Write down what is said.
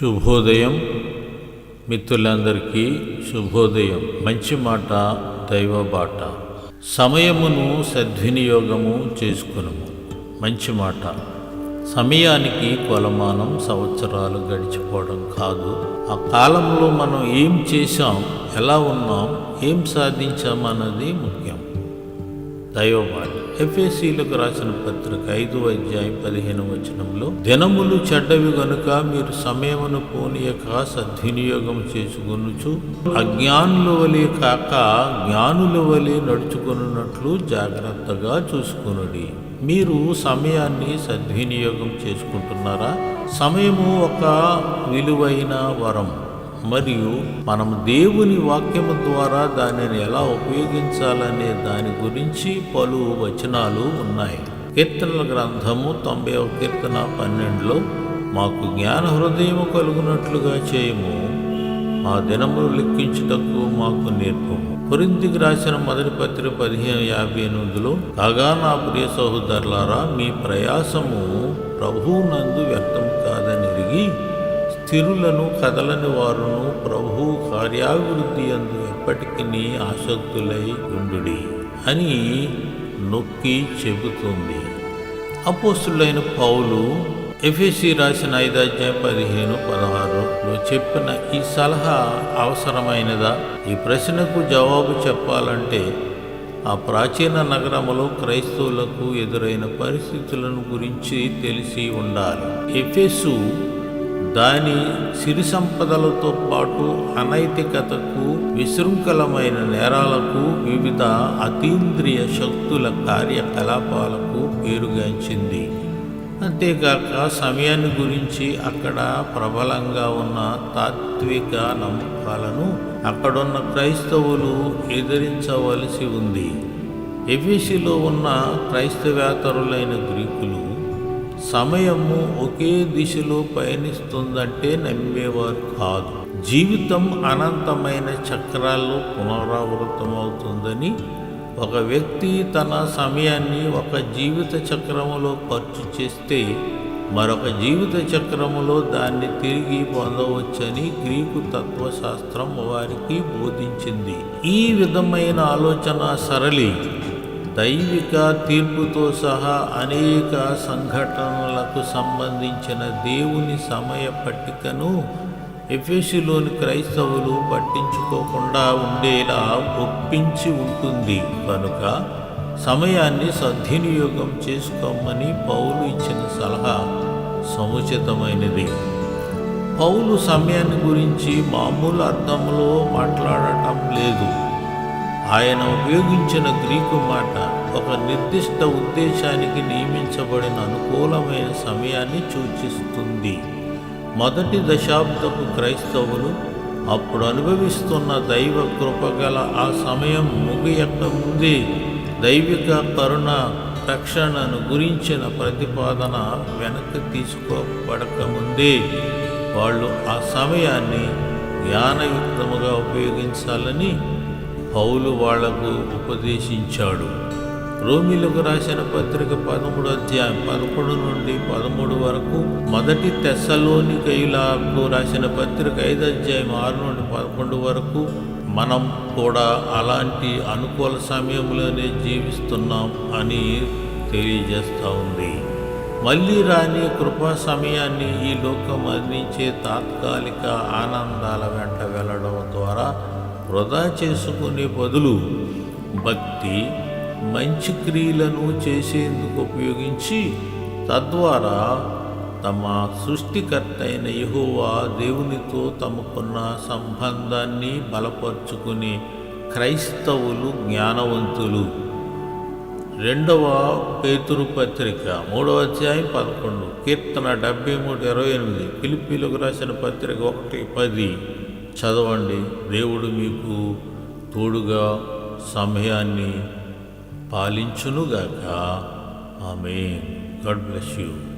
శుభోదయం మిత్రులందరికీ శుభోదయం. మంచి మాట దైవ బాట. సమయమును సద్వినియోగము చేసుకునుము. మంచి మాట. సమయానికి కొలమానం సంవత్సరాలు గడిచిపోవడం కాదు. ఆ కాలంలో మనం ఏం చేశాం ఎలా ఉన్నాం ఏం సాధించామన్నది ముఖ్యం. దైవమాట ఎఫ్ఎస్సీలకు రాసిన పత్రిక ఐదు అధ్యాయం పదిహేను వచనంలో దినములు చెడ్డవి గనుక మీరు సమయమును పోనీయక సద్వినియోగం చేసుకొనుచు అజ్ఞానుల వలె కాక జ్ఞానుల వలె నడుచుకున్నట్లు జాగ్రత్తగా చూసుకునుడి. మీరు సమయాన్ని సద్వినియోగం చేసుకుంటున్నారా? సమయము ఒక విలువైన వరం. మరియు మనం దేవుని వాక్యము ద్వారా దానిని ఎలా ఉపయోగించాలనే దాని గురించి పలు వచనాలు ఉన్నాయి. కీర్తనల గ్రంథము తొంభై ఒక కీర్తన పన్నెండులో మాకు జ్ఞాన హృదయము కలుగునట్లుగా చేయము మా దినములు లెక్కించుటకు మాకు నేర్పము. కొరింతికి రాసిన మొదటి పత్రిక పదిహేను యాభై ఎనిమిదిలో కాగా నా ప్రియ సహోదరులారా మీ ప్రయాసము ప్రభువునందు వ్యక్తం కాదని ఎరిగి స్థిరులను కదలని వారును ప్రభు కార్యాభివృద్ధి అందు ఎప్పటికీ ఆసక్తులై ఉండుడి అని నొక్కి చెబుతుంది. అపోస్తులైన పౌలు ఎఫ్ఎసి రాసిన ఐదు పదిహేను పదహారులో చెప్పిన ఈ సలహా అవసరమైనదా? ఈ ప్రశ్నకు జవాబు చెప్పాలంటే ఆ ప్రాచీన నగరములో క్రైస్తవులకు ఎదురైన పరిస్థితులను గురించి తెలిసి ఉండాలి. ఎఫెసు దాని సిరి సంపదలతో పాటు అనైతికతకు విశృంఖలమైన నేరాలకు వివిధ అతీంద్రియ శక్తుల కార్యకలాపాలకు పేరుగాంచింది అంతేకాక సమయాన్ని గురించి అక్కడ ప్రబలంగా ఉన్న తాత్విక నమ్మకాలను అక్కడున్న క్రైస్తవులు ఎదిరించవలసి ఉంది. ఎఫీసీలో ఉన్న క్రైస్తవేతరులైన గ్రీకులు సమయము ఒకే దిశలో పయనిస్తుందంటే నమ్మేవారు కాదు. జీవితం అనంతమైన చక్రాల్లో పునరావృతమవుతుందని ఒక వ్యక్తి తన సమయాన్ని ఒక జీవిత చక్రములో ఖర్చు చేస్తే మరొక జీవిత చక్రములో దాన్ని తిరిగి పొందవచ్చని గ్రీకు తత్వశాస్త్రం వారికి బోధించింది. ఈ విధమైన ఆలోచన సరళి. దైవిక తీర్పుతో సహా అనేక సంఘటనలకు సంబంధించిన దేవుని సమయ పట్టికను ఎఫెసిలోని క్రైస్తవులు పట్టించుకోకుండా ఉండేలా ఒప్పించి ఉంటుంది. కనుక సమయాన్ని సద్వినియోగం చేసుకోమని పౌలు ఇచ్చిన సలహా సముచితమైనది. పౌలు సమయాన్ని గురించి మామూలు అర్థంలో మాట్లాడటం లేదు. ఆయన ఉపయోగించిన గ్రీకు మాట ఒక నిర్దిష్ట ఉద్దేశానికి నియమించబడిన అనుకూలమైన సమయాన్ని సూచిస్తుంది. మొదటి దశాబ్దపు క్రైస్తవులు అప్పుడు అనుభవిస్తున్న దైవ కృపగల ఆ సమయం ముగియక ముందే దైవిక కరుణ రక్షణను గురించిన ప్రతిపాదన వెనక్కి తీసుకోబడకముంది వాళ్ళు ఆ సమయాన్ని జ్ఞానయుక్తముగా ఉపయోగించాలని పౌలు వాళ్ళకు ఉపదేశించాడు. రోమిలకు రాసిన పత్రిక పదమూడు అధ్యాయం పదకొండు నుండి పదమూడు వరకు మొదటి తెస్సలోనికయులకు రాసిన పత్రిక ఐదు అధ్యాయం ఆరు నుండి పదకొండు వరకు మనం కూడా అలాంటి అనుకూల సమయంలోనే జీవిస్తున్నాం అని తెలియజేస్తూ ఉంది. మళ్ళీ రాని కృపా సమయాన్ని ఈ లోకం అందించే తాత్కాలిక ఆనందాల వెంట వెళ్ళడం ద్వారా వృధా చేసుకునే బదులు భక్తి మంచి క్రియలను చేసేందుకు ఉపయోగించి తద్వారా తమ సృష్టికర్త అయిన యహోవా దేవునితో తమకున్న సంబంధాన్ని బలపరుచుకునే క్రైస్తవులు జ్ఞానవంతులు. రెండవ పేతురు పత్రిక మూడవ అధ్యాయం పదకొండు కీర్తన డెబ్బై మూడు ఇరవై ఎనిమిది పిలిపిలకు రాసిన పత్రిక ఒకటి పది. చదవండి. దేవుడు మీకు తోడుగా సమయాన్ని పాలించునుగాక. ఆమె గాడ్ బ్లెస్ యూ.